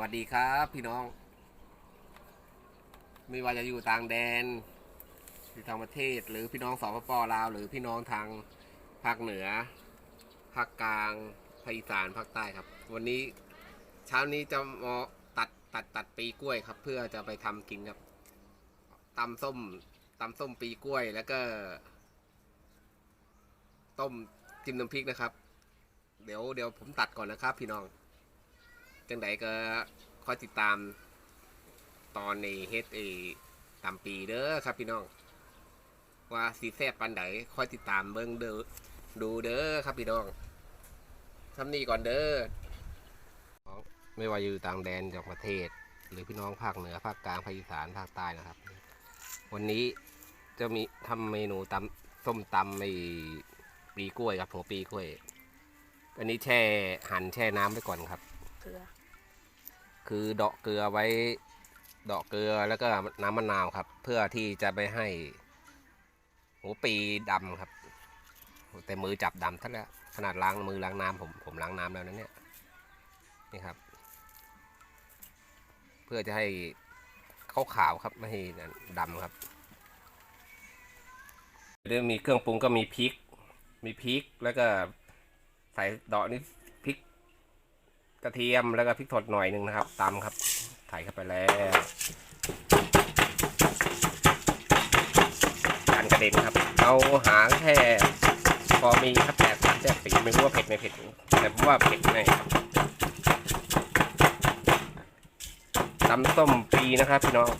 วัสดีครับพี่น้อง ไม่ว่าจะอยู่ต่างแดนอยู่ต่างประเทศ หรือพี่น้องสปปลาว หรือพี่น้องทางภาคเหนือภาคกลางภาคอีสานภาคใต้ครับ วันนี้เช้านี้จะมาตัดตัดตัดปีกล้วยครับ เพื่อจะไปทำกินครับตำส้มตำส้มปีกล้วยแล้วก็ ต้มจิ้มน้ำพริกนะครับ เดี๋ยวเดี๋ยวผมตัดก่อนนะครับ พี่น้อง จังใดก็คอยติดตามตอนในเฮดเอตามปีเด้อครับพี่น้อง ว่าสีแซบปันใดคอยติดตามเบิ้งเด้อดูเด้อครับพี่น้องทำนี่ก่อนเด้อไม่ว่าอยู่ต่างแดนจากประเทศ หรือพี่น้องภาคเหนือภาคกลางภาคอีสานภาคใต้นะครับ วันนี้จะมีทำเมนูตำส้มตำไอปีกล้วยครับหัวปีกล้วย อันนี้แช่หั่นแช่น้ำไว้ก่อนครับเกลือ คือเดาะเกลือไว้เดาะเกลือแล้วก็น้ำมะนาวครับ เพื่อที่จะไปให้หัวปีดำครับ แต่มือจับดำทั้งแล้วขนาดล้างมือล้างน้ำผมผมล้างน้ำแล้วนะเนี่ยนี่ครับ เพื่อจะให้เขาขาวครับไม่ให้ดำครับเรื่องมีเครื่องปรุงก็มีพริก มีพริกแล้วก็ใส่เดาะนี่ กระเทียมแล้วก็พริกสดหน่อยหนึ่งนะครับตำครับใส่เข้าไปแล้วการกระเด็นครับ เอาหางแค่พอมีครับแต่สามแซ่บปีไม่รู้ว่าเผ็ดไม่เผ็ดแต่ผมว่าเผ็ดแน่ตำส้มปีนะครับพี่น้อง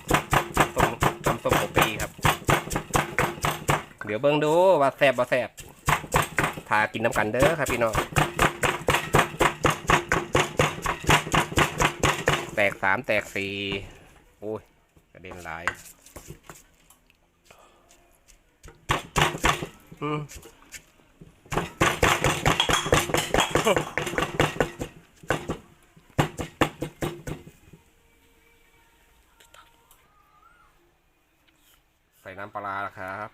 ต้มตำส้มหัวปีครับ เดี๋ยวเบิ่งดูว่าแซ่บว่าแซ่บพากินน้ำกันเด้อครับพี่น้อง แตกสามแตกสี่โอ้ยกระเด็นหลายอืมใส่น้ำปลาราแล้วครับ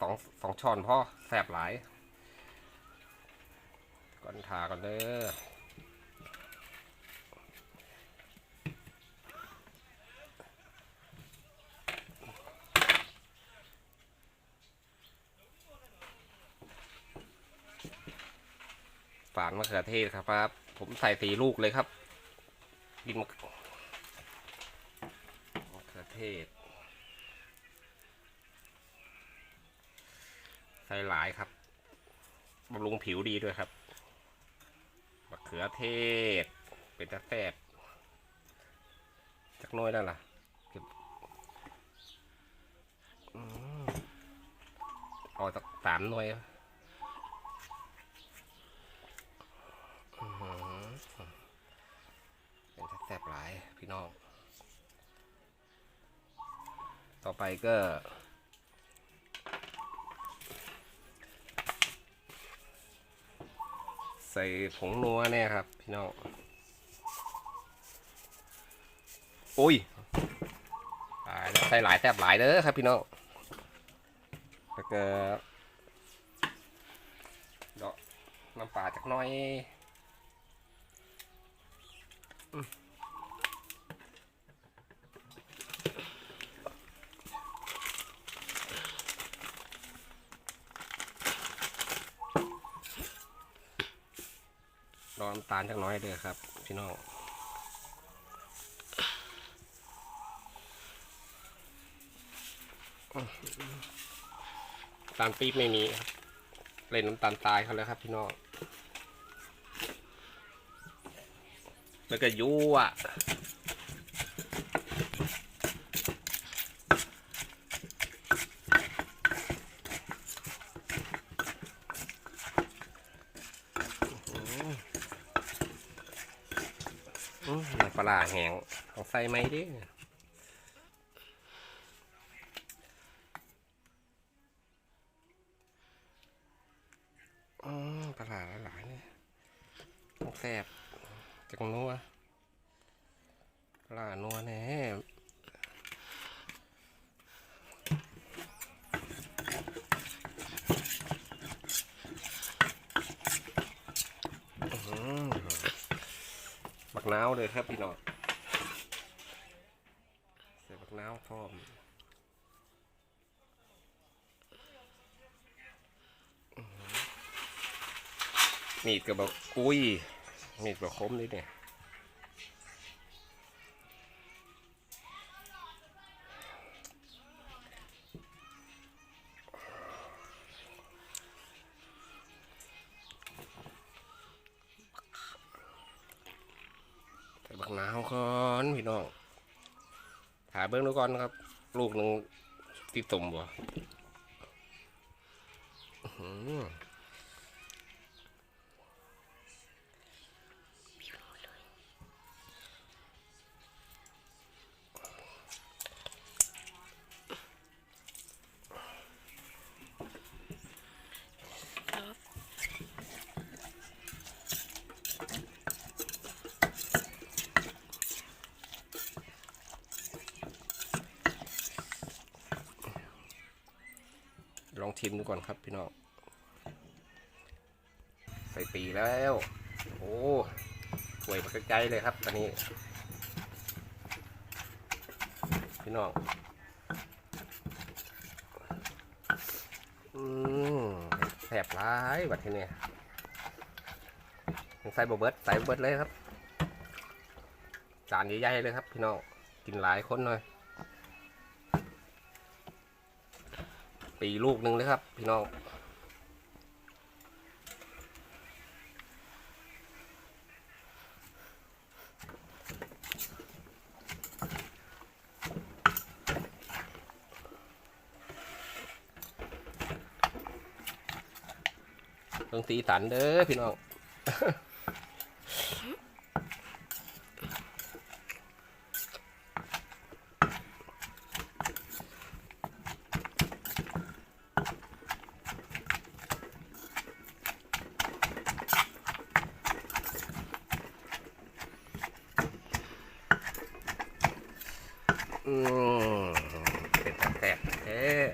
สองสองช้อนพ่อแสบหลายก่อนทาก่อนเด้อ ฝานมะเขือเทศครับครับ ผมใส่สีลูกเลยครับ กินมะเขือเทศ ใส่หลายครับบำรุงผิวดีด้วยครับมะเขือเทศ เป็นตะแซบจักน้อยนั่นล่ะเก็บอืมเอาสักสามหน่วย อื้อหือเป็น แซ่บหลายพี่น้อง ต่อไปก็ ใส่ผงนัวเนี่ยครับ พี่น้องอุ้ยตายใส่หลายแซ่บหลายเด้อครับพี่น้องแล้วก็ดอกน้ำปลาจากน้อยร น้ำตาลจักน้อยเด้อครับ พี่น้องตาลปี๊บไม่มีครับเล่นน้ำตาลตายเขาแล้วครับพี่น้องแล้วก็ยั่ว ปลาแห้งเอาใส่ไหมดิอปลาหลายๆเนี่ยแซ่บจังนัวปลานัวแน่อื้อหือ บัก นาวเลยครับพี่น้องใส่บักนาวพร้อมมีดกับบักกุ้ยมีดบักคมนี่เนี่ย เบิ้งดูก่อนครับ ลูกหนึ่งตีตุ่มบ่ ลองชิมดูก่อนครับพี่น้อง ใส่ปีแล้ว โอ้ป่วยไปไกลๆเลยครับตอนนี้ พี่น้อง อืมแสบร้ายแบบที่นี่ใส่บเบิร์ดใส่บเบิร์ดเลยครับ จานใหญ่ๆเลยครับ พี่น้อง กินหลายคนหน่อย ปีลูกหนึ่งเลยครับ พี่น้องเบิ่งสีสันเด้อพี่น้อง แสบ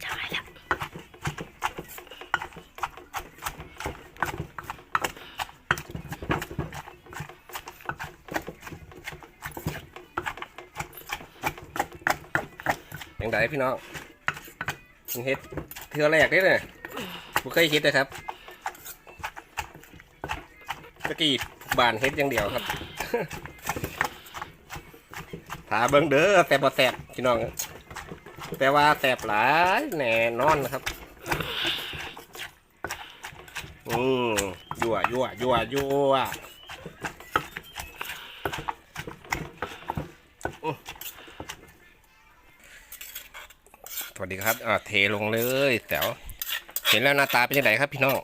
แท้ยังไงพี่น้อง เฮ็ดเทือแรกได้เลยบ่เคยเฮ็ดเลยครับตะกี้บานเฮ็ดอย่างเดียวครับถาเบิ่งเด้อแต่บ่แสบพี่น้องแต่ว่าแสบหลายแน่นอนนะครับอืมยั่วยั่วยั่วยั่วสวัส ดีครับอ่าเทลงเลยแต๋วเห็นแล้วหน้าตาเป็นยังไงครับ พี่น้อง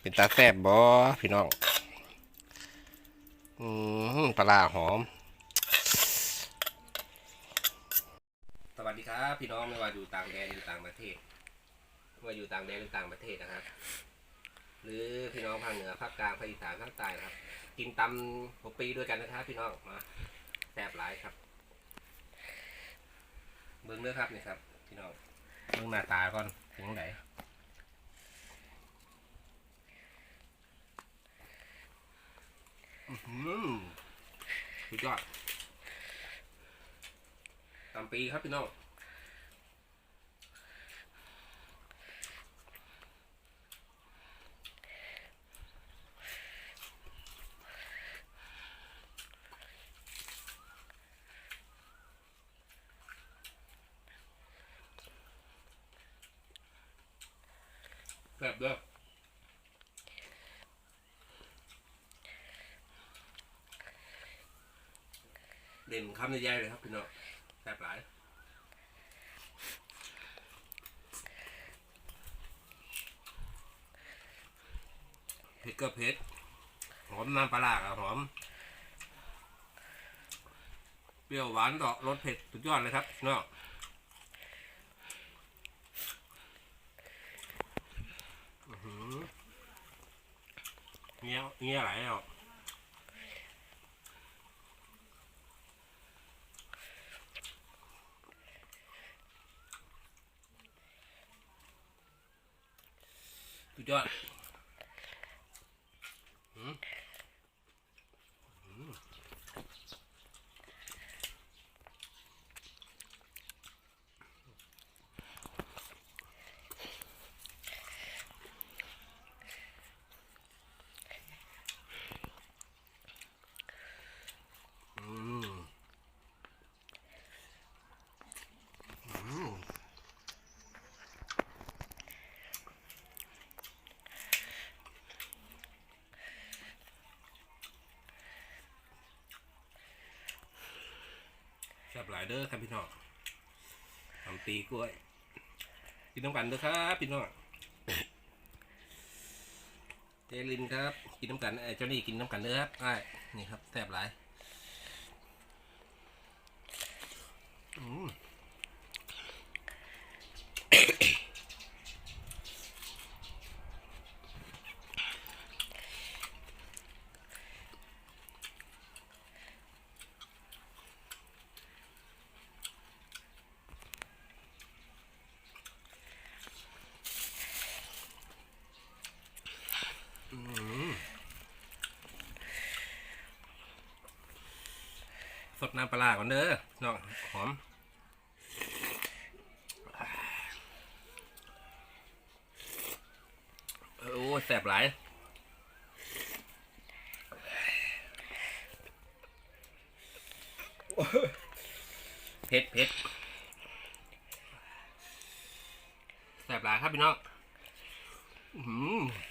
เป็นตาแซบบอพี่น้อง อืมปลาหอม สวัสดีครับ พี่น้องไม่ว่าอยู่ต่างแดนอยู่ต่างประเทศไม่ว่าอยู่ต่างแดนหรือต่างประเทศนะครับ หรือพี่น้องภาคเหนือภาคกลางภาคอีสานภาคใต้นะครับ กินตำหัวปีด้วยกันนะครับ พี่น้องมาแซ่บหลายครับ เบิ้งเด้อครับนี่ครับพี่น้องเบิ้งหน้าตาก่อนถึงไหนอื้อหือสุดยอดตำปีครับพี่น้อง เด่นคำใหญ่ๆเลยครับพี่น้องแซ่บหลายเผ็ดก็เผ็ดหอมน้ำปลาร้ากับหอม เปรี้ยวหวานต่อรสเผ็ดสุดยอดเลยครับพี่น้องเงี้ยเงี้ยไหลอะ ดยอดอืมอืมอืมอืม แซ่ บหลายเด้อครับพี่น้องทำตีกล้วยกินน้ำกันเด้อครับพี่น้องเจลินครับ กินน้ำกันเอ้ยเจ้านี่กินน้ำกันเด้อครับอ่นี่ครับแสบหลาย อืมอืมสด น้ำปลาก่อนเด้อน้องหอมโอ้แสบหลายเผ็ดเผ็ดแสบหลายครับพี่น้องอื้อ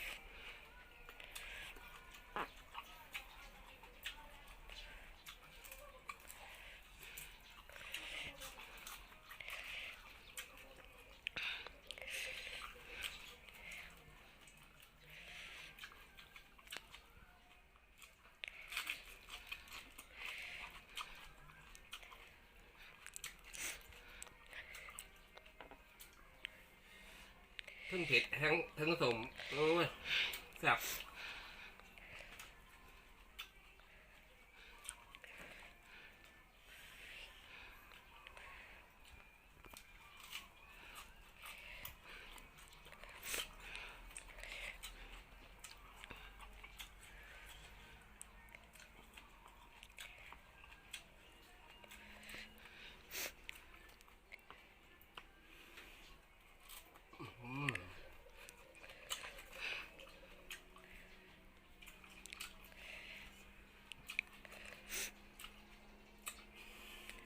ทั้งเผ็ดทั้งทั้งสมโอ้ยแซ่บ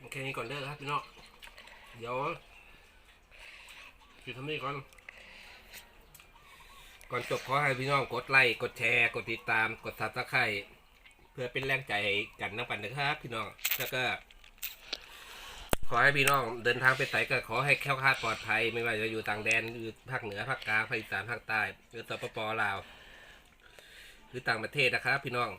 โอเคนี้ก่อนเด้อครับพี่น้องเดี๋ยวจุดทำนี้ก่อน ก่อนจบขอให้พี่น้องกดไลค์กดแชร์กดติดตามกดซับสไครต์เพื่อเป็นแรงใจให้กันน้ำกันนะครับ พี่น้องแล้วก็ขอให้พี่น้องเดินทางไปไหนก็ขอให้แคล้วคลาดปลอดภัย ไม่ว่าจะอยู่ต่างแดนอยู่ภาคเหนือภาคกลางภาคอีสานภาคใต้หรือสปปลาว หรือต่างประเทศนะครับ พี่น้อง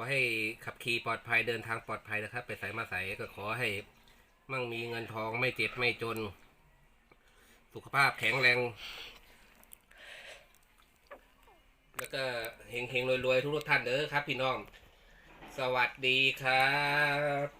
อให้ขับขี่ปลอดภัยเดินทางปลอดภัยนะครับ ไปใส่มาใส่ก็ขอให้ มั่งมีเงินทองไม่เจ็บไม่จน สุขภาพแข็งแรง แล้วก็เฮงเฮงรวยรวยทุกท่านเด้อครับ พี่น้อง สวัสดีครับ